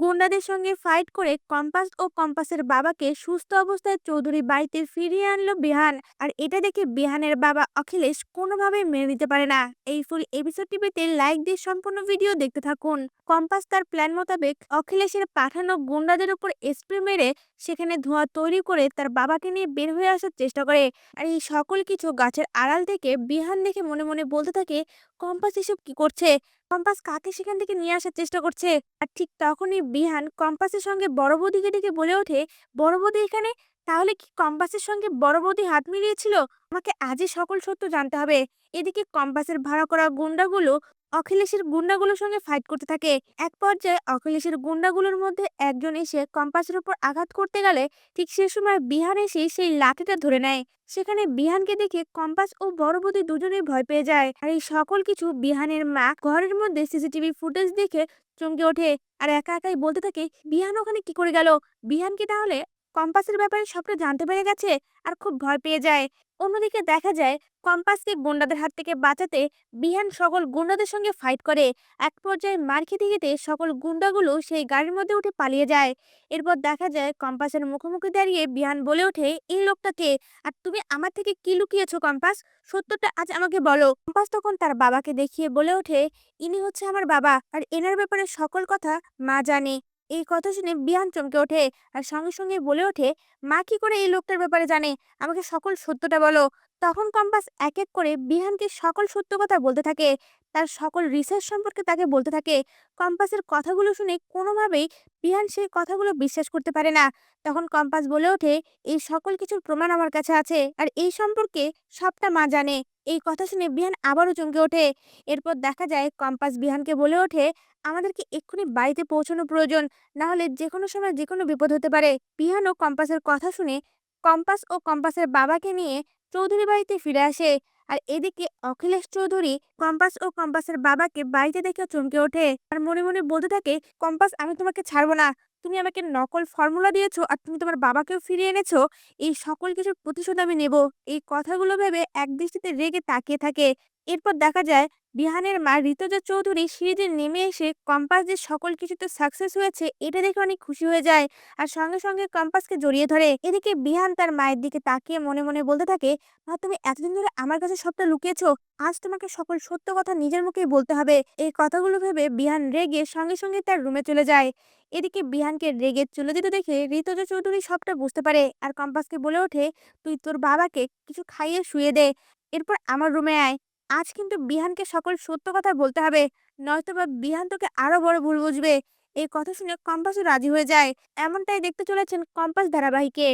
গুন্ডাদের সঙ্গে ফাইট করে কম্পাস ও কম্পাসের বাবাকে সুস্থ অবস্থায় চৌধুরী বাড়িতে ফিরিয়ে আনলো বিহান। আর এটা দেখে বিহানের বাবা অখিলেশ কোনোভাবেই মেনে নিতে পারে না। এই ফুল এপিসোডটি পেতে লাইক দিয়ে সম্পূর্ণ ভিডিও দেখতে থাকুন। কম্পাস তার প্ল্যান মোতাবেক অখিলেশের পাঠানো গুন্ডাদের উপর স্প্রে মেরে সেখানে ধোঁয়া তৈরি করে তার বাবাকে নিয়ে বের হয়ে আসার চেষ্টা করে। আর এই সকল কিছু গাছের আড়াল থেকে বিহান দেখে মনে মনে বলতে থাকে কম্পাস এসব কি করছে? কম্পাস কাকে সেখান থেকে নিয়ে আসার চেষ্টা করছে? আর ঠিক তখনই বিহান কম্পাসের সঙ্গে বড় বৌদিকে ডেকে বলে ওঠে, বড় বৌদি এখানে? তাহলে কি কম্পাসের সঙ্গে বড় বৌদি হাত মিলিয়েছিল? আমাকে আজই সকল সত্য জানতে হবে। এদিকে কম্পাসের ভাড়া করা গুন্ডাগুলো অখিলেশের গুন্ডাগুলোর সঙ্গে ফাইট করতে থাকে। এক পর্যায়ে অখিলেশের গুন্ডাগুলোর মধ্যে একজন এসে কম্পাসের উপর আঘাত করতে গেলে ঠিক সে সময় বিহান এসে সেই লাঠিটা ধরে নেয়। সেখানে বিহানকে দেখে কম্পাস ও বড় বৌদি দুজনেই ভয় পেয়ে যায়। আর এই সকল কিছু বিহানের মা ঘরের মধ্যে সিসিটিভি ফুটেজ দেখে চমকে ওঠে। আর একা একাই বলতে থাকে, বিহান ওখানে কি করে গেল? বিহানকে তাহলে কম্পাসের ব্যাপারে সবটা জানতে পেরে গেছে আর খুব ভয় পেয়ে যায়। অন্যদিকে দেখা যায়, কম্পাসকে গুন্ডাদের হাত থেকে বাঁচাতে বিহান সকল গুন্ডাদের সঙ্গে ফাইট করে। এক পর্যায়ে মার খেতে খেতে সকল গুন্ডাগুলো সেই গাড়ির মধ্যে উঠে পালিয়ে যায়। এরপর দেখা যায়, কম্পাসের মুখোমুখি দাঁড়িয়ে বিহান বলে ওঠে, এই লোকটাকে আর তুমি আমার থেকে কি লুকিয়েছো কম্পাস? সত্যটা আজ আমাকে বলো। কম্পাস তখন তার বাবাকে দেখিয়ে বলে ওঠে, ইনি হচ্ছে আমার বাবা, আর এনার ব্যাপারে সকল কথা মা জানে। এই কথা শুনে বিহান চমকে ওঠে আর সঙ্গে সঙ্গে বলে ওঠে, মা কি করে এই লোকটার ব্যাপারে জানে? আমাকে সকল সত্যটা বলো। তখন কম্পাস এক এক করে বিহানকে সকল সত্য কথা বলতে থাকে, তার সকল রিসার্চ সম্পর্কে তাকে বলতে থাকে। কম্পাসের কথাগুলো শুনে কোনোভাবেই বিহান সেই কথাগুলো বিশ্বাস করতে পারে না। তখন কম্পাস বলে ওঠে, এই সকল কিছুর প্রমাণ আমার কাছে আছে আর এই সম্পর্কে সবটা মা জানে। এই কথা শুনে বিহান আবারও চমকে ওঠে। এরপর দেখা যায় কম্পাস বিহানকে বলে ওঠে আমাদেরকে এক্ষুনি বাড়িতে পৌঁছানো প্রয়োজন। না হলে যে কোনো সময় যে কোনো বিপদ হতে পারে। বিহান ও কম্পাসের কথা শুনে কম্পাস ও কম্পাসের বাবাকে নিয়ে চৌধুরী বাড়িতে ফিরে আসে। আর এদিকে অখিলেশ চৌধুরী কম্পাস ও কম্পাসের বাবাকে বাড়িতে দেখে চমকে ওঠে। আর মনে মনে বলতে থাকে, কম্পাস, আমি তোমাকে ছাড়বো না। তুমি আমাকে নকল ফর্মুলা দিয়েছ আর তুমি তোমার বাবাকেও ফিরিয়ে এনেছো। এই সকল কিছুর প্রতিশোধ আমি নেব। এই কথাগুলো ভেবে এক দৃষ্টিতে রেগে তাকিয়ে থাকে। এরপর দেখা যায় বিহানের মা ঋতুজা চৌধুরী সিঁড়িতে নেমে এসে কম্পাস যে সকল কিছুতে সাকসেস হয়েছে, এটা দেখে অনেক খুশি হয়ে যায়। আর সঙ্গে সঙ্গে কম্পাসকে জড়িয়ে ধরে। এদিকে বিহান তার মায়ের দিকে তাকিয়ে মনে মনে বলতে থাকে, মা, তুমি এতদিন ধরে আমার কাছে সবটা লুকিয়েছো, আজ তোমাকে সকল সত্য কথা নিজের মুখেই বলতে হবে। এই কথাগুলো ভেবে বিহান রেগে সঙ্গে সঙ্গে তার রুমে চলে যায়। এদিকে বিহানকে রেগে চলে যেতে দেখে ঋতুজা চৌধুরী সবটা বুঝতে পারে আর কম্পাসকে বলে ওঠে, তুই তোর বাবাকে কিছু খাইয়ে শুয়ে দে, এরপর আমার রুমে আয়। আজ কিন্তু বিহানকে সকল সত্য কথা বলতে হবে। নয়তো বা বিহান তোকে আরও বড় ভুল বুঝবে। এই কথা শুনে কম্পাসও রাজি হয়ে যায়। এমনটাই দেখতে চলেছেন কম্পাস ধারাবাহিকে।